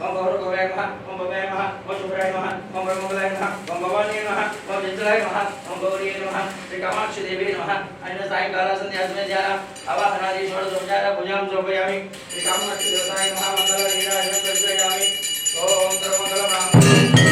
ఓం గౌరవాయ నమః ఓం భవాయ నమః ఓం శుభ్రాయ నమః ఓం బ్రహ్మవలాయ నమః ఓం భవానీ నమః ఓం చంచలాయ నమః ఓం గౌరీ నమః శ్రీ కామాక్షి దేవి నమః అన్న సాయంకాల సంధ్యా సమయ అవాహనాది షోడశోపచార పూజాం సమర్పయామి శ్రీ కామాక్షి దేవతాయ నమః ఓం సర్వమంగళ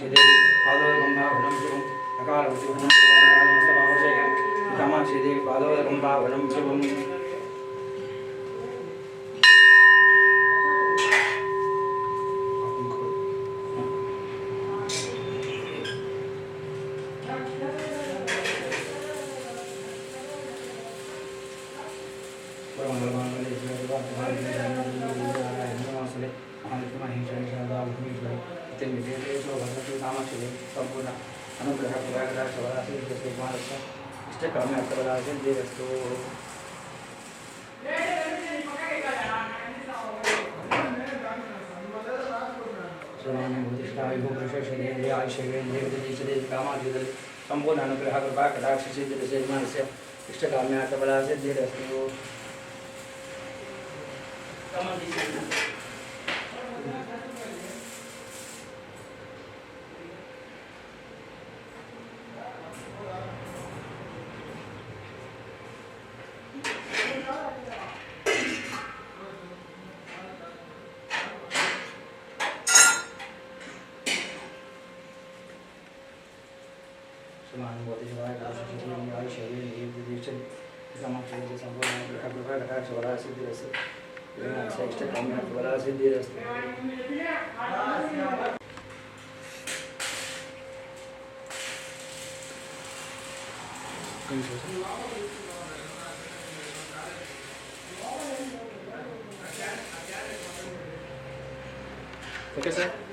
మస్తభావక్షేకరం శ్రీ కామాక్షి దేవి పాదోదకంభావనం శుభం అకాలవతివనం ఇరవై మస్తభావక్షేకరం కామాక్షి శుభం રહેતો સંપૂર્ણાનુગ્રહ કૃપા કટાક્ષ સિદ્ધ સિદ્ધમાનસ્ય ઇષ્ટકામ્યા કબલા સિદ્ધિરસ્તુ કમલ Okay, sir.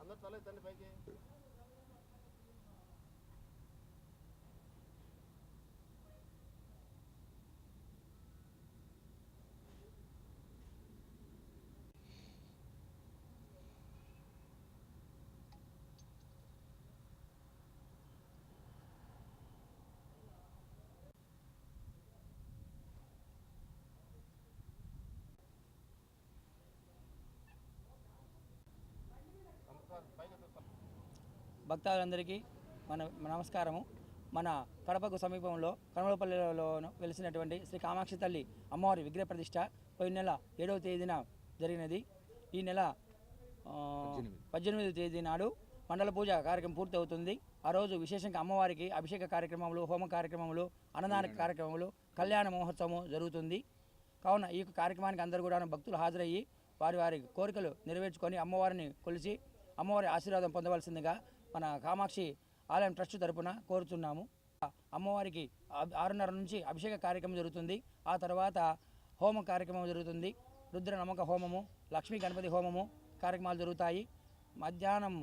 అందరు తల తండ్రి పైకి భక్తాదులందరికీ మన నమస్కారము. మన కడపకు సమీపంలో కనమలపల్లిలో వెలిసినటువంటి శ్రీ కామాక్షి తల్లి అమ్మవారి విగ్రహ ప్రతిష్ట పోయిన నెల ఏడవ తేదీన జరిగినది. ఈ నెల పద్దెనిమిదవ తేదీ నాడు మండల పూజ కార్యక్రమం పూర్తి అవుతుంది ఆ రోజు విశేషంగా అమ్మవారికి అభిషేక కార్యక్రమములు హోమ కార్యక్రమములు అన్నదాన కార్యక్రమములు కళ్యాణ మహోత్సవం జరుగుతుంది. కావున ఈ యొక్క కార్యక్రమానికి అందరూ కూడా భక్తులు హాజరయ్యి వారి వారి కోరికలు నెరవేర్చుకొని అమ్మవారిని కొలిచి అమ్మవారి ఆశీర్వాదం పొందవలసిందిగా మన కామాక్షి ఆలయం ట్రస్ట్ తరపున కోరుతున్నాము. అమ్మవారికి ఆరున్నర నుంచి అభిషేక కార్యక్రమం జరుగుతుంది. ఆ తర్వాత హోమ కార్యక్రమం జరుగుతుంది. రుద్ర నమ్మక హోమము లక్ష్మీ గణపతి హోమము కార్యక్రమాలు జరుగుతాయి. మధ్యాహ్నం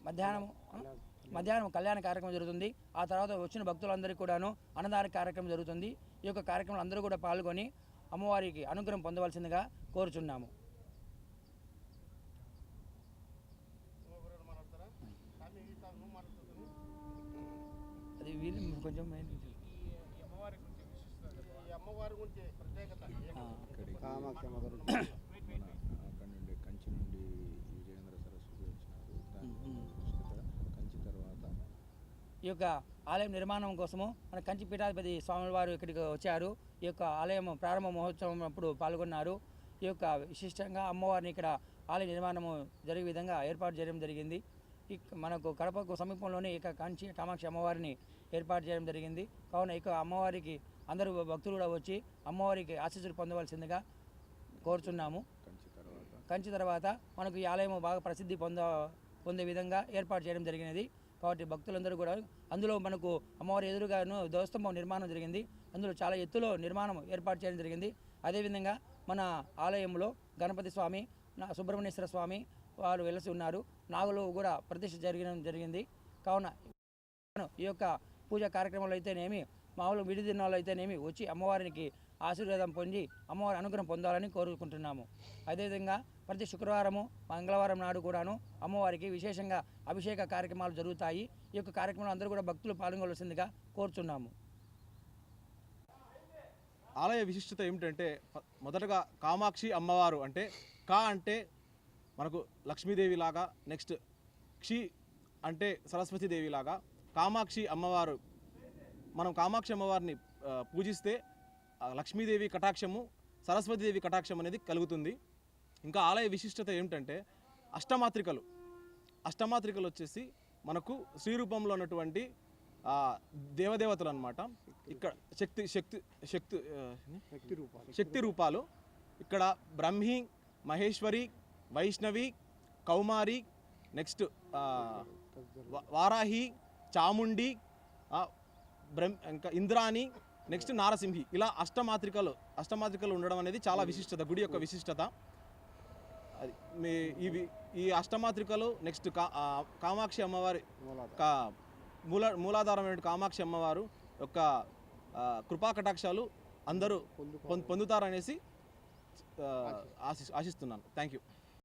మధ్యాహ్నం మధ్యాహ్నం కళ్యాణ కార్యక్రమం జరుగుతుంది. ఆ తర్వాత వచ్చిన భక్తులందరికీ కూడాను అన్నదాన కార్యక్రమం జరుగుతుంది. ఈ యొక్క కార్యక్రమంలో అందరూ కూడా పాల్గొని అమ్మవారికి అనుగ్రహం పొందవలసిందిగా కోరుచున్నాము అది వీళ్ళు కొంచెం మెయిన్ ఈ అమ్మవారి గురించి ప్రత్యేకత ఆ. అక్కడ నుండి కంచి నుండి విజయేంద్ర సరస్వతి వచ్చినారు. దాని మ్మ్. విశిష్టత. కంచి తర్వాత ఈ యొక్క ఆలయం నిర్మాణం కోసము మన కంచి పీఠాధిపతి స్వామి వారు ఇక్కడికి వచ్చారు. ఈ యొక్క ఆలయం ప్రారంభ మహోత్సవం అప్పుడు పాల్గొన్నారు. ఈ యొక్క విశిష్టంగా అమ్మవారిని ఇక్కడ ఆలయ నిర్మాణము జరిగే విధంగా ఏర్పాటు చేయడం జరిగింది. మనకు కడపకు సమీపంలోనే ఇక కాంచి కామాక్షి అమ్మవారిని ఏర్పాటు చేయడం జరిగింది. కావున ఇక అమ్మవారికి అందరూ భక్తులు కూడా వచ్చి అమ్మవారికి ఆశీస్సులు పొందవలసిందిగా కోరుచున్నాము. కంచి తర్వాత మనకు ఈ ఆలయం బాగా ప్రసిద్ధి పొంద పొందే విధంగా ఏర్పాటు చేయడం జరిగినది. కాబట్టి భక్తులందరూ కూడా అందులో మనకు అమ్మవారి ఎదురుగాను ధ్వజస్తంభం నిర్మాణం జరిగింది. అందులో చాలా ఎత్తులో నిర్మాణం ఏర్పాటు చేయడం జరిగింది. అదేవిధంగా మన ఆలయంలో గణపతి స్వామి సుబ్రహ్మణ్యేశ్వర స్వామి వారు వెలసి ఉన్నారు. నాగులు కూడా ప్రతిష్ఠ జరగడం జరిగింది. కావున ఈ యొక్క పూజా కార్యక్రమాలు అయితేనేమి మామూలు విడి దినాలు అయితేనేమి వచ్చి అమ్మవారికి ఆశీర్వాదం పొంది అమ్మవారి అనుగ్రహం పొందాలని కోరుకుంటున్నాము. అదేవిధంగా ప్రతి శుక్రవారము మంగళవారం నాడు కూడాను అమ్మవారికి విశేషంగా అభిషేక కార్యక్రమాలు జరుగుతాయి. ఈ యొక్క కార్యక్రమంలో అందరూ కూడా భక్తులు పాల్గొనవలసిందిగా కోరుచున్నాము. ఆలయ విశిష్టత ఏమిటంటే మొదటగా కామాక్షి అమ్మవారు అంటే కా అంటే మనకు లక్ష్మీదేవి లాగా నెక్స్ట్ క్షి అంటే సరస్వతీదేవి లాగా కామాక్షి అమ్మవారు మనం కామాక్షి అమ్మవారిని పూజిస్తే లక్ష్మీదేవి కటాక్షము సరస్వతీదేవి కటాక్షం అనేది కలుగుతుంది. ఇంకా ఆలయ విశిష్టత ఏమిటంటే అష్టమాత్రికలు. అష్టమాత్రికలు వచ్చేసి మనకు శ్రీ రూపంలో ఉన్నటువంటి దేవదేవతలు అన్నమాట ఇక్కడ శక్తి శక్తి శక్తి శక్తి రూపాలు. శక్తి రూపాలు. ఇక్కడ బ్రహ్మి మహేశ్వరి వైష్ణవి కౌమారి నెక్స్ట్ వారాహి చాముండి బ్రహ్మ ఇంకా ఇంద్రాణి నెక్స్ట్ నారసింహి. ఇలా అష్టమాత్రికలు అష్టమాత్రికలు ఉండడం అనేది చాలా విశిష్టత గుడి యొక్క విశిష్టత. అది మీ ఇవి ఈ అష్టమాత్రికలు నెక్స్ట్ కా కామాక్షి అమ్మవారి కా మూల మూలాధారమైన కామాక్షి అమ్మవారు యొక్క కృపా కటాక్షాలు అందరూ పొందు- పొందుతారనేసి ఆశి ఆశిస్తున్నాను. Thank you